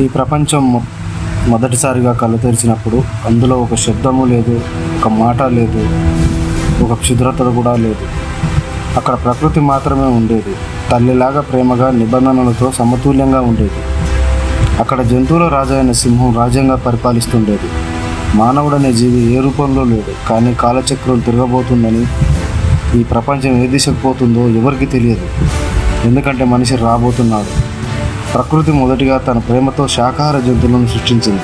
ఈ ప్రపంచం మొ- మొదటిసారిగా కళ్ళు తెరిచినప్పుడు అందులో ఒక శబ్దము లేదు ఒక మాట లేదు ఒక క్షుద్రత కూడా లేదు. అక్కడ ప్రకృతి మాత్రమే ఉండేది. తల్లిలాగా ప్రేమగా నిబంధనలతో సమతుల్యంగా ఉండేది. అక్కడ జంతువుల రాజైన సింహం రాజ్యంగా పరిపాలిస్తుండేది. మానవుడనే జీవి ఏ రూపంలో లేడు కానీ కాలచక్రం తిరగబోతుందని ఈ ప్రపంచం ఏ దిశకు పోతుందో ఎవరికి తెలియదు. ఎందుకంటే మనిషి రాబోతున్నాడు. ప్రకృతి మొదటిగా తన ప్రేమతో శాకాహార జంతువులను సృష్టించింది.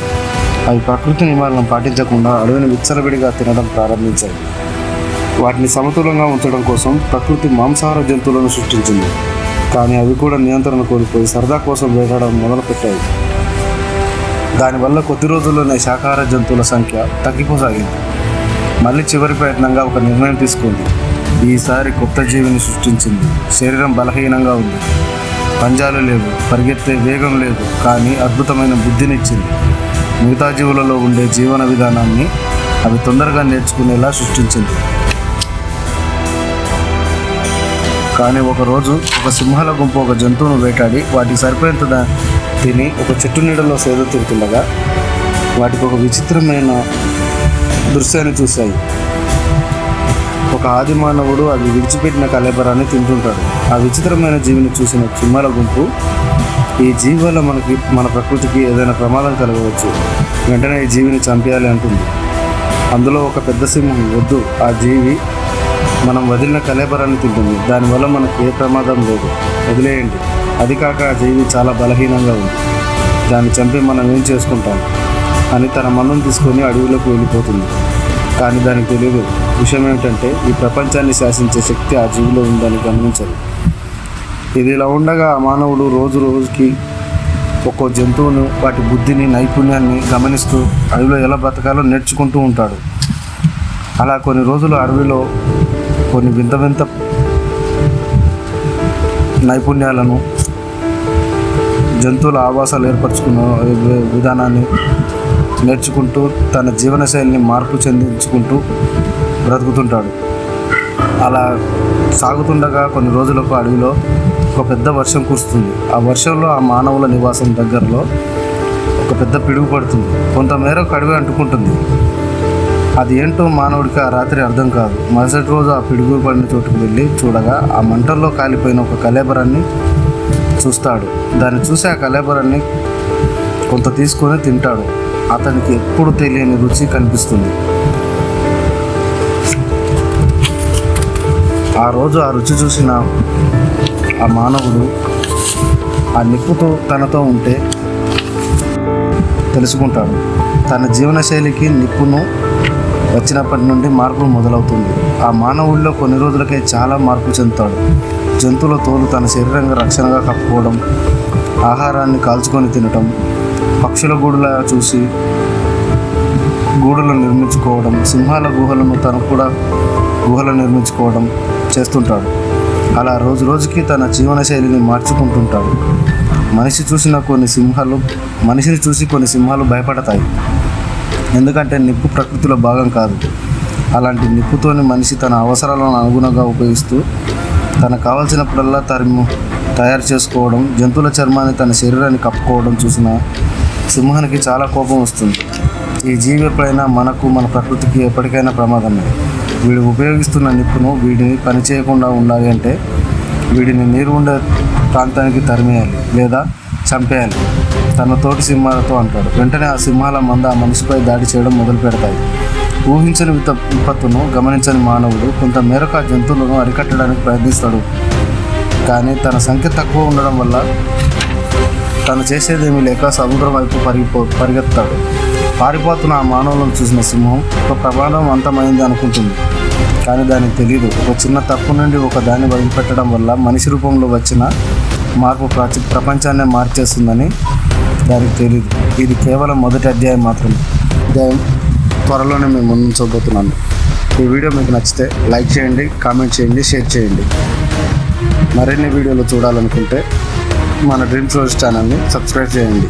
అవి ప్రకృతి నియమాలను పాటించకుండా అడవిని విచ్చలవిడిగా తినడం ప్రారంభించాయి. వాటిని సమతులంగా ఉంచడం కోసం ప్రకృతి మాంసాహార జంతువులను సృష్టించింది. కానీ అవి కూడా నియంత్రణ కోల్పోయి సరదా కోసం వేటాడడం మొదలుపెట్టాయి. దానివల్ల కొద్ది రోజుల్లోనే శాకాహార జంతువుల సంఖ్య తగ్గిపోసాగింది. మళ్ళీ చివరి ప్రయత్నంగా ఒక నిర్ణయం తీసుకుంది. ఈసారి కొత్త జీవిని సృష్టించింది. శరీరం బలహీనంగా ఉంది. పంజాలు లేవు పరిగెత్తే వేగం లేదు కానీ అద్భుతమైన బుద్ధినిచ్చింది. మిగతా జీవులలో ఉండే జీవన విధానాన్ని అవి తొందరగా నేర్చుకునేలా సృష్టించింది. కానీ ఒకరోజు ఒక సింహాల గుంపు ఒక జంతువును వేటాడి వాటికి సరిపోయేంత తిని ఒక చెట్టు నీడలో సేద తీరుతుండగా వాటికి ఒక విచిత్రమైన దృశ్యాన్ని చూశాయి. ఒక ఆది మానవుడు అది విడిచిపెట్టిన కలేబరాన్ని తింటుంటాడు. ఆ విచిత్రమైన జీవిని చూసిన చిమ్మల గుంపు ఈ జీవి వల్ల మనకి మన ప్రకృతికి ఏదైనా ప్రమాదం కలగవచ్చు. వెంటనే ఈ జీవిని చంపేయాలి అంటుంది. అందులో ఒక పెద్ద సింహం వద్దు ఆ జీవి మనం వదిలిన కలేబరాన్ని తింటుంది. దానివల్ల మనకి ఏ ప్రమాదం లేదు. వదిలేయండి. అది కాక ఆ జీవి చాలా బలహీనంగా ఉంది. దాన్ని చంపి మనం ఏం చేసుకుంటాం? అని తన మన్నును తీసుకొని అడవిలోకి వెళ్ళిపోతుంది. కానీ దానికి తెలియదు. విషయం ఏమిటంటే ఈ ప్రపంచాన్ని శాసించే శక్తి ఆ జీవిలో ఉందని గమనించదు ఇది ఇలా ఉండగా మానవుడు రోజు రోజుకి ఒక్కో జంతువును వాటి బుద్ధిని నైపుణ్యాన్ని గమనిస్తూ అడవిలో ఎలా బ్రతకాలో నేర్చుకుంటూ ఉంటాడు. అలా కొన్ని రోజులు అడవిలో కొన్ని వింత వింత నైపుణ్యాలను జంతువుల ఆవాసాలు ఏర్పరచుకున్న విధానాన్ని నేర్చుకుంటూ తన జీవనశైలిని మార్పు చెందించుకుంటూ బ్రతుకుతుంటాడు. అలా సాగుతుండగా కొన్ని రోజులకు అడవిలో ఒక పెద్ద వర్షం కురుస్తుంది. ఆ వర్షంలో ఆ మానవుల నివాసం దగ్గరలో ఒక పెద్ద పిడుగు పడుతుంది. కొంతమేరకు అడవి అంటుకుంటుంది. అది ఏంటో మానవుడికి ఆ రాత్రి అర్థం కాదు. మరుసటి రోజు ఆ పిడుగు పడిన చోటుకు వెళ్ళి చూడగా ఆ మంటల్లో కాలిపోయిన ఒక కలేబరాన్ని చూస్తాడు. దాన్ని చూసి ఆ కలేబరాన్ని కొంత తీసుకొని తింటాడు. అతనికి ఎప్పుడు తెలియని రుచి కనిపిస్తుంది. ఆ రోజు ఆ రుచి చూసిన ఆ మానవుడు ఆ నిప్పుతో తనతో ఉంటే తెలుసుకుంటాడు. తన జీవనశైలికి నిప్పును వచ్చినప్పటి నుండి మార్పు మొదలవుతుంది. ఆ మానవుల్లో కొన్ని రోజులకే చాలా మార్పు చెందుతాడు. జంతువుల తోలు తన శరీరంగా రక్షణగా కప్పుకోవడం ఆహారాన్ని కాల్చుకొని తినటం పక్షుల గూడులా చూసి గూడులు నిర్మించుకోవడం సింహాల గుహలను తను కూడా గుహలు నిర్మించుకోవడం చేస్తుంటాడు. అలా రోజు రోజుకి తన జీవనశైలిని మార్చుకుంటుంటాడు. మనిషి చూసిన కొన్ని సింహాలు మనిషిని చూసి కొన్ని సింహాలు భయపడతాయి. ఎందుకంటే నిప్పు ప్రకృతిలో భాగం కాదు. అలాంటి నిప్పుతోని మనిషి తన అవసరాలను అనుగుణంగా ఉపయోగిస్తూ తనకు కావాల్సినప్పుడల్లా తరిము తయారు చేసుకోవడం జంతువుల చర్మాన్ని తన శరీరాన్ని కప్పుకోవడం చూసిన సింహానికి చాలా కోపం వస్తుంది. ఈ జీవిపైన మనకు మన ప్రకృతికి ఎప్పటికైనా ప్రమాదమే. వీడు ఉపయోగిస్తున్న నిప్పును వీడిని పనిచేయకుండా ఉండాలి అంటే వీడిని నీరు ఉండే ప్రాంతానికి తరిమేయాలి లేదా చంపేయాలి. తన తోటి సింహాలతో అంటాడు. వెంటనే ఆ సింహాల మంద ఆ మనిషిపై దాడి చేయడం మొదలు పెడతాయి. ఊహించని విత విపత్తును గమనించని మానవుడు కొంత మేరకు ఆ జంతువులను అరికట్టడానికి ప్రయత్నిస్తాడు. కానీ తన సంఖ్య తక్కువ ఉండడం వల్ల తను చేసేదేమీ లేక సముద్రం వైపు పరిగిపో పరిగెత్తాడు. పారిపోతున్న ఆ మానవులను చూసిన సింహం ఒక ప్రమాదం అంతమైంది అనుకుంటుంది. కానీ దానికి తెలియదు ఒక చిన్న తప్పు నుండి ఒక దాన్ని వదిలిపెట్టడం వల్ల మనిషి రూపంలో వచ్చిన మార్పు ప్రాచి ప్రపంచాన్నే మార్చేస్తుందని దానికి తెలియదు ఇది కేవలం మొదటి అధ్యాయం మాత్రమే. అధ్యాయం త్వరలోనే మేము ముందుంచబోతున్నాను ఈ వీడియో మీకు నచ్చితే లైక్ చేయండి కామెంట్ చేయండి షేర్ చేయండి. మరిన్ని వీడియోలు చూడాలనుకుంటే మన డ్రీమ్ రోజ్ ఛానల్ని సబ్స్క్రైబ్ చేయండి.